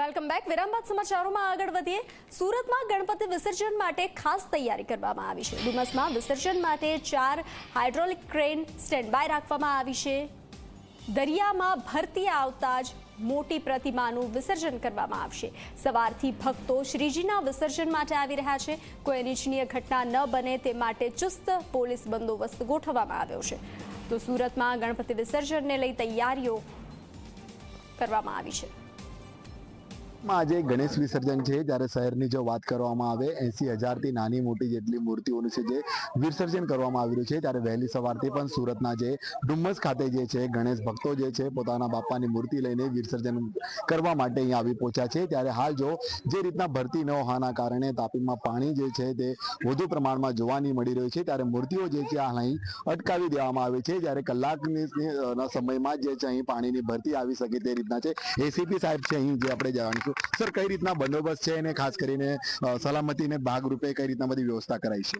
Welcome back વિરામ બાદ સમાચારોમાં આગળ વધીએ. સુરતમાં ગણપતિ વિસર્જન માટે ખાસ તૈયારી કરવામાં આવી છે. ડુમસમાં વિસર્જન માટે ચાર હાઇડ્રોલિક ક્રેન સ્ટેન્ડ બાય રાખવામાં આવી છે. દરિયામાં ભરતી આવતા જ મોટી પ્રતિમાનું વિસર્જન કરવામાં આવશે. સવારથી ભક્તો શ્રીજીના વિસર્જન માટે આવી રહ્યા છે. કોઈ અનિચ્છનીય ઘટના ન બને તે માટે ચુસ્ત પોલીસ બંદોબસ્ત ગોઠવવામાં આવ્યો છે. તો સુરતમાં ગણપતિ વિસર્જનને લઈ તૈયારીઓ કરવામાં આવી છે. માં આજે ગણેશ વિસર્જન છે, જ્યારે શહેરની જો વાત કરવામાં આવે, એસી હજારથી નાની મોટી જેટલી મૂર્તિઓનું છે જે વિસર્જન કરવામાં આવી રહ્યું છે, ત્યારે વહેલી સવારથી પણ સુરતના જે ડુમ્મસ ખાતે જે છે, ગણેશ ભક્તો જે છે, પોતાના બાપાની મૂર્તિ લઈને વિસર્જન કરવા માટે અહીંયા આવી પહોંચ્યા છે. ત્યારે હાલ જો જે રીતના ભરતી ન હોવાના કારણે તાપીમાં પાણી જે છે તે વધુ પ્રમાણમાં જોવા નહીં મળી રહ્યું છે, ત્યારે મૂર્તિઓ જે છે હાલ અહીં અટકાવી દેવામાં આવી છે. જ્યારે કલાકની સમયમાં જે છે અહીં પાણીની ભરતી આવી શકે તે રીતના છે. એસીપી સાહેબ છે અહીં જે આપણે જાણીશું. સર કઈ રીતના બંદોબસ્ત છે અને ખાસ કરીને અ, સલામતીને ભાગરૂપે કઈ રીતના બધી વ્યવસ્થા કરાઈ છે?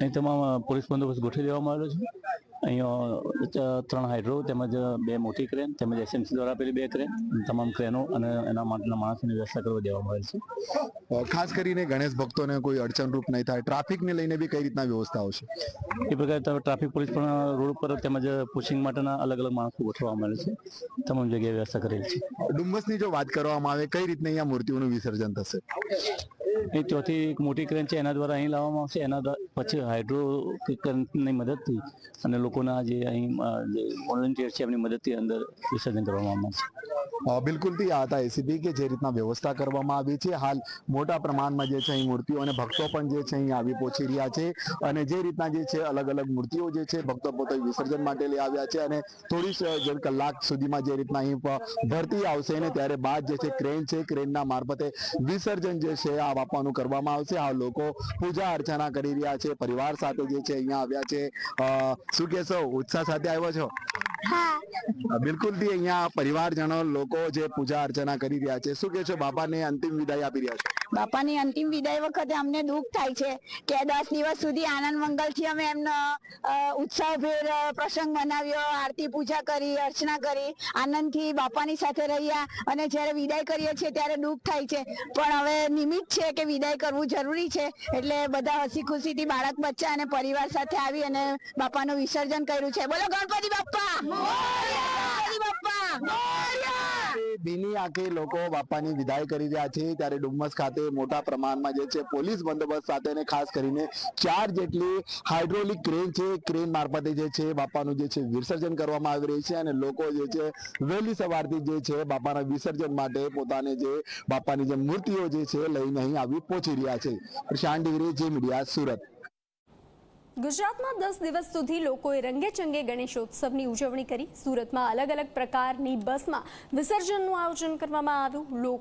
અહીં તમામ પોલીસ બંદોબસ્ત ગોઠવી દેવામાં આવ્યો છે. અહીંયા ત્રણ હાઇડ્રો તેમજ બે મોટી ક્રેન તેમજ એસએમસી દ્વારા આપેલી બે ક્રેન તમામ ક્રેનો અને એના માટેના માણસોની વ્યવસ્થા કરવા દેવામાં આવેલ છે. ખાસ કરીને ગણેશ ભક્તોને કોઈ અડચણરૂપ નહીં થાય. ટ્રાફિકને લઈને બી કઈ રીતના વ્યવસ્થાઓ છે? એ પ્રકારે ટ્રાફિક પોલીસ પણ રોડ ઉપર તેમજ પુશિંગ માટેના અલગ અલગ માણસો ગોઠવવામાં આવેલ છે. તમામ જગ્યાએ વ્યવસ્થા કરેલી છે. ડુમ્મસની જો વાત કરવામાં આવે કઈ રીતના અહીંયા મૂર્તિઓનું વિસર્જન થશે? એ ત્યાંથી એક મોટી ક્રેન છે, એના દ્વારા અહીં લાવવામાં આવશે. એના પછી હાઇડ્રો ની મદદથી અને લોકોના જે અહીં વોલન્ટિયર છે, એમની મદદથી અંદર વિસર્જન કરવામાં આવશે. બિલકુલથી આ હતા એસીપી કે જે રીતના વ્યવસ્થા કરવામાં આવી છે. હાલ મોટા પ્રમાણમાં જે છે અહીં મૂર્તિઓ અને ભક્તો પણ જે છે અહીં આવી પહોંચી રહ્યા છે અને જે રીતના જે છે અલગ અલગ મૂર્તિઓ જે છે ભક્તો પોતે વિસર્જન માટે લઈ આવ્યા છે અને થોડી કલાક સુધીમાં જે રીતના અહીં ભરતી આવશે ને ત્યારે બાદ જે છે ક્રેન છે ક્રેનના મારફતે વિસર્જન જે છે આ બાપાનું કરવામાં આવશે. આ લોકો પૂજા અર્ચના કરી રહ્યા છે. પરિવાર સાથે જે છે અહીંયા આવ્યા છે. શું કહેશો? ઉત્સાહ સાથે આવ્યો છો? અ, બિલકુલથી અહીંયા પરિવારજનો લોકો જે પૂજા અર્ચના કરી રહ્યા છે શું કે છો? બાપાને અંતિમ વિદાય આપી રહ્યા છો. બાપાની અંતિમ વિદાય વખતે અમને દુઃખ થાય છે કે દસ દિવસ સુધી આનંદ મંગલથી અમે એમનો અ, ઉત્સાહભેર પ્રસંગ મનાવ્યો આરતી પૂજા કરી અર્ચના કરી આનંદથી બાપાની સાથે રહ્યા અને જ્યારે વિદાય કરીએ છીએ ત્યારે દુઃખ થાય છે. પણ હવે નિમિત્ત છે કે વિદાય કરવું જરૂરી છે એટલે બધા હસી ખુશીથી બાળક બચ્ચા અને પરિવાર સાથે આવી અને બાપાનું વિસર્જન કર્યું છે. બોલો ગણપતિ બાપ્પા ભીની આંખે લોકો બાપાની વિદાય કરી રહ્યા છે. ત્યારે ડુમ્મસ ખાતે મોટા પ્રમાણમાં જે છે પોલીસ બંદોબસ્ત સાથે ખાસ કરીને ચાર જેટલી હાઇડ્રોલિક ક્રેન છે. ક્રેન મારફતે જે છે બાપાનું જે છે વિસર્જન કરવામાં આવી રહી છે અને લોકો જે છે વહેલી સવારથી જે છે બાપાના વિસર્જન માટે પોતાને જે બાપાની જે મૂર્તિઓ જે છે લઈને અહીં આવી પહોંચી રહ્યા છે. પ્રશાંત ડિગ્રી, જે મીડિયા, સુરત. ગુજરાતમાં દસ દિવસ સુધી લોકોએ રંગેચંગે ગણેશોત્સવની ઉજવણી કરી. સુરતમાં અલગ અલગ પ્રકારની બસમાં વિસર્જનનું આયોજન કરવામાં આવ્યું. લોકો